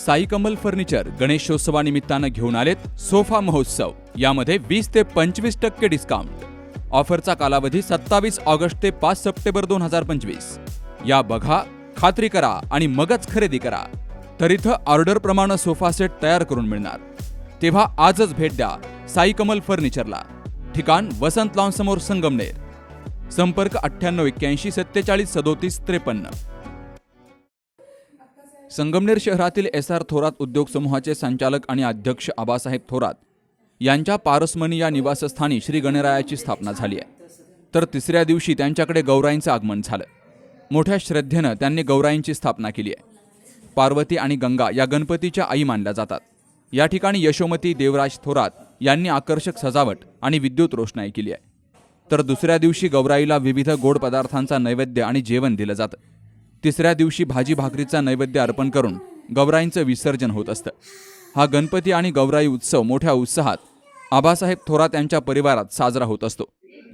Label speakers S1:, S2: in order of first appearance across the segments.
S1: Sai Kamal furniture गणेशोत्सवानिमित्तानं घेऊन आलेत sofa महोत्सव. यामध्ये वीस ते पंचवीस टक्के डिस्काउंट ऑफरचा कालावधी सत्तावीस ऑगस्ट ते पाच सप्टेंबर दोन हजार पंचवीस. या बघा खात्री करा आणि मगच खरेदी करा. तर इथं ऑर्डरप्रमाणे सोफा सेट तयार करून मिळणार. तेव्हा आजच भेट द्या साई कमल फर्निचरला. ठिकाण वसंत लॉन समोर संगमनेर. संपर्क अठ्ठ्याण्णव एक्क्याऐंशी सत्तेचाळीस सदोतीस त्रेपन्न. संगमनेर शहरातील एस आर थोरात उद्योग समूहाचे संचालक आणि अध्यक्ष आबासाहेब थोरात यांच्या पारसमणी या निवासस्थानी श्री गणरायाची स्थापना झाली आहे. तर तिसऱ्या दिवशी त्यांच्याकडे गौराईंचं आगमन झालं. मोठ्या श्रद्धेनं त्यांनी गौराईंची स्थापना केली आहे. पार्वती आणि गंगा या गणपतीच्या आई मानल्या जातात. या ठिकाणी यशोमती देवराज थोरात यांनी आकर्षक सजावट आणि विद्युत रोषणाई केली आहे. तर दुसऱ्या दिवशी गौराईला विविध गोड पदार्थांचा नैवेद्य आणि जेवण दिलं जातं. तिसऱ्या दिवशी भाजी भाकरीचा नैवेद्य अर्पण करून गौराईंचं विसर्जन होत असतं. हा गणपती आणि गौराई उत्सव मोठ्या उत्साहात आबासाहेब थोरात यांच्या परिवारात साजरा होत असतो.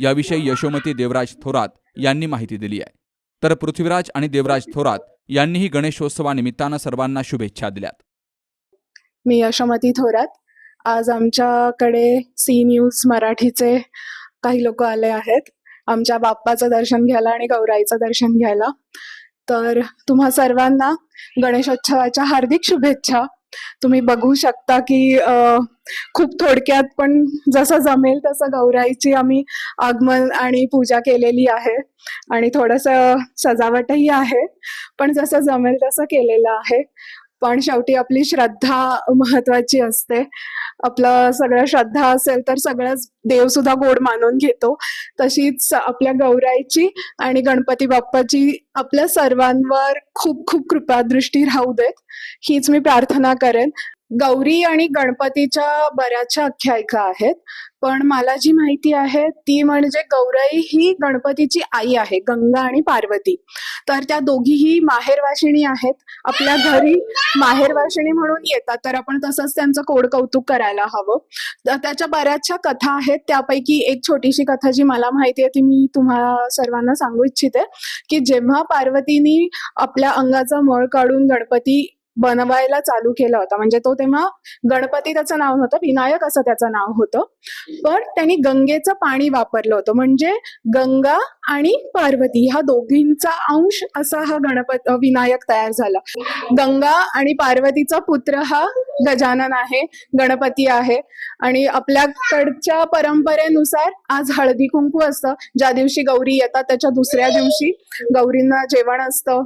S1: याविषयी यशोमती देवराज थोरात यांनी माहिती दिली आहे. तर पृथ्वीराज आणि देवराज थोरात यांनीही गणेशोत्सवानिमित्तानं सर्वांना शुभेच्छा दिल्यात.
S2: मी यशोमती थोरात. आज आमच्याकडे सी न्यूज मराठीचे काही लोक आले आहेत. आमच्या बाप्पाचं दर्शन घ्यायला आणि गौराईचं दर्शन घ्यायला. तर तुम्हा सर्वांना गणेशोत्सवाच्या हार्दिक शुभेच्छा. तुम्ही बघू शकता की खूप थोडक्यात पण जसं जमेल तसं गौराईची आम्ही आगमन आणि पूजा केलेली आहे. आणि थोडंसं सजावटही आहे. पण जसं जमेल तसं केलेलं आहे. पण शेवटी आपली श्रद्धा महत्वाची असते. आपलं सगळं श्रद्धा असेल तर सगळंच देव सुद्धा गोड मानून घेतो. तशीच आपल्या गौराईची आणि गणपती बाप्पाची आपल्या सर्वांवर खूप खूप कृपादृष्टी राहू देत. हीच मी प्रार्थना करेन. गौरी आणि गणपतीच्या बऱ्याचशा आख्यायिका आहेत. पण मला जी माहिती आहे ती म्हणजे गौराई ही गणपतीची आई आहे गंगा आणि पार्वती. तर त्या दोघीही माहेरवाशिणी आहेत. आपल्या घरी माहेरवाशिणी म्हणून येतात तर आपण तसंच त्यांचं कोड कौतुक करायला हवं. तर त्याच्या बऱ्याचशा कथा आहेत. त्यापैकी एक छोटीशी कथा जी मला माहिती आहे ती मी तुम्हाला सर्वांना सांगू इच्छिते की जेव्हा पार्वतीनी आपल्या अंगाचा मळ काढून गणपती बनवायला चालू केला होता. म्हणजे तो तेव्हा गणपती त्याचं नाव नव्हतं विनायक असं त्याचं नाव होतं. पण त्यांनी गंगेचं पाणी वापरलं होतं. म्हणजे गंगा आणि पार्वती ह्या दोघींचा अंश असा हा गणपत विनायक तयार झाला. गंगा आणि पार्वतीचा पुत्र हा गजानन आहे गणपती आहे. आणि आपल्याकडच्या परंपरेनुसार आज हळदी कुंकू असतं. ज्या दिवशी गौरी येतात त्याच्या दुसऱ्या दिवशी गौरींना जेवण असतं.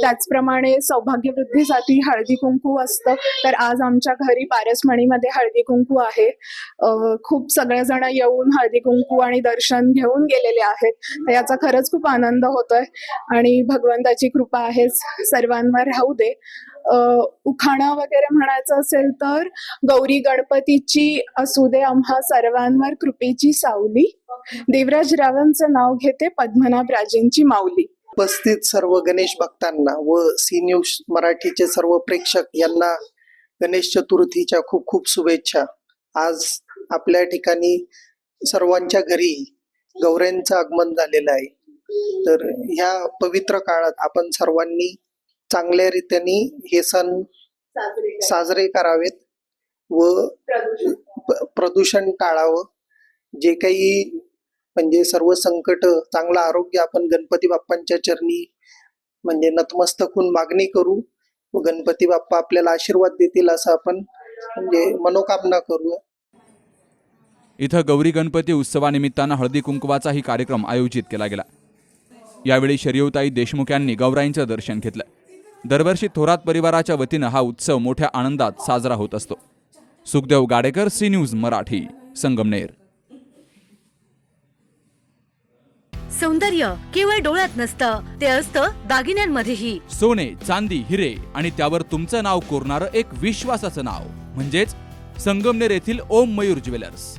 S2: त्याचप्रमाणे सौभाग्यवृद्धीसाठी हळदी कुंकू असतं. तर आज आमच्या घरी पारसमणीमध्ये हळदी कुंकू आहे. खूप सगळेजण येऊन हळदी कुंकू आणि दर्शन घेऊन गेलेले आहेत. तर याचा खरंच खूप आनंद होतोय. आणि भगवंताची कृपा आहेच. सर्वांवर राहू दे. उखाणा वगैरे म्हणायचं असेल तर गौरी गणपतीची असू दे आम्हा सर्वांवर कृपेची सावली. देवराज रावांचं नाव घेते पद्मनाभ राजेंची माऊली.
S3: उपस्थित सर्व गणेश भक्तांना व सी न्यूज मराठीचे सर्व प्रेक्षक यांना गणेश चतुर्थीच्या खूप खूप शुभेच्छा. आज आपल्या ठिकाणी सर्वांच्या घरी गौऱ्यांचं आगमन झालेलं आहे. तर ह्या पवित्र काळात आपण सर्वांनी चांगल्या रीतीने हे सण साजरे करावेत व प्रदूषण टाळावं. जे काही म्हणजे सर्व संकट चांगलं आरोग्य आपण गणपती बाप्पांच्या चरणी म्हणजे नतमस्तक होऊन मागणी करू. व गणपती बाप्पा आपल्याला आशीर्वाद देतील असं आपण म्हणजे मनोकामना करू
S1: इथं गौरी गणपती उत्सवानिमित्तानं हळदी कुंकवाचाही कार्यक्रम आयोजित केला गेला. यावेळी शरीवताई देशमुख यांनी गौराईंचं दर्शन घेतलं. दरवर्षी थोरात परिवाराच्या वतीनं हा उत्सव मोठ्या आनंदात साजरा होत असतो. Sukhdev Gadekar C news Marathi Sangamner.
S4: सौंदर्य केवळ डोळ्यात नसतं ते असतं दागिन्यांमध्येही.
S1: सोने चांदी हिरे आणि त्यावर तुमचं नाव कोरणारं एक विश्वासाचं नाव. म्हणजेच संगमनेर येथील ओम मयूर ज्वेलर्स.